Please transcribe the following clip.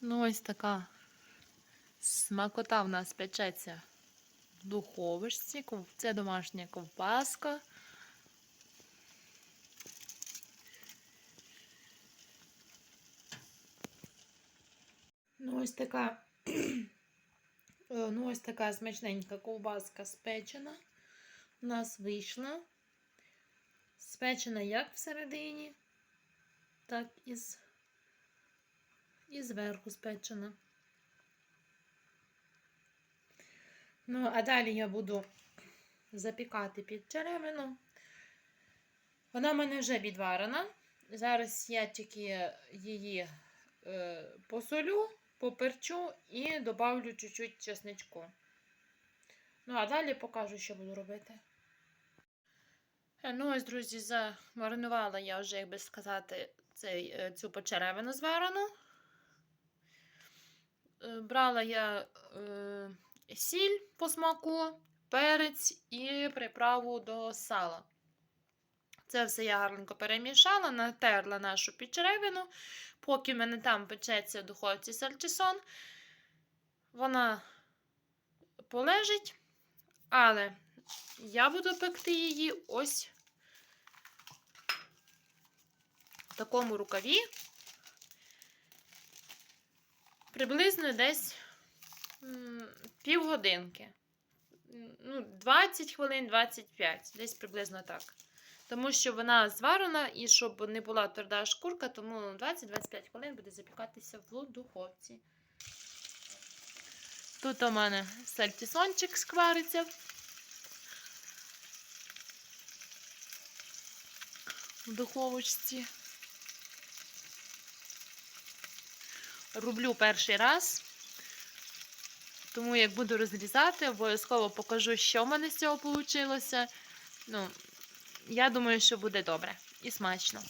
Ну, ось така смакота в нас печеться в духовочці. Це домашня ковбаска. Ну, ось така. Ну, ось така смачненька ковбаска спечена. У нас вийшла. Спечена як всередині, так і, з... і зверху спечена. Ну, а далі я буду запікати під черевину. Вона в мене вже відварена. Зараз я тільки її е, посолю, поперчу і добавлю чуть-чуть чесничку. Ну, а далі покажу, що буду робити. Е, Ну, ось, друзі, замаринувала я вже, як би сказати, цей, е, цю почеревину зварену. Е, Брала я е, сіль по смаку, перець і приправу до сала. Це все я гарненько перемішала, натерла нашу підчеревину. Поки в мене там печеться в духовці сальчисон, вона полежить, але я буду пекти її ось в такому рукаві. Приблизно десь півгодинки. Ну, 20 хвилин, 25, десь приблизно так. Тому що вона зварена і щоб не була тверда шкурка, тому 20-25 хвилин буде запікатися в духовці. Тут у мене сальтісончик сквариться. В духовочці. Рублю перший раз. Тому як буду розрізати, обов'язково покажу, що в мене з цього вийшло. Ну, я думаю, що буде добре і смачно.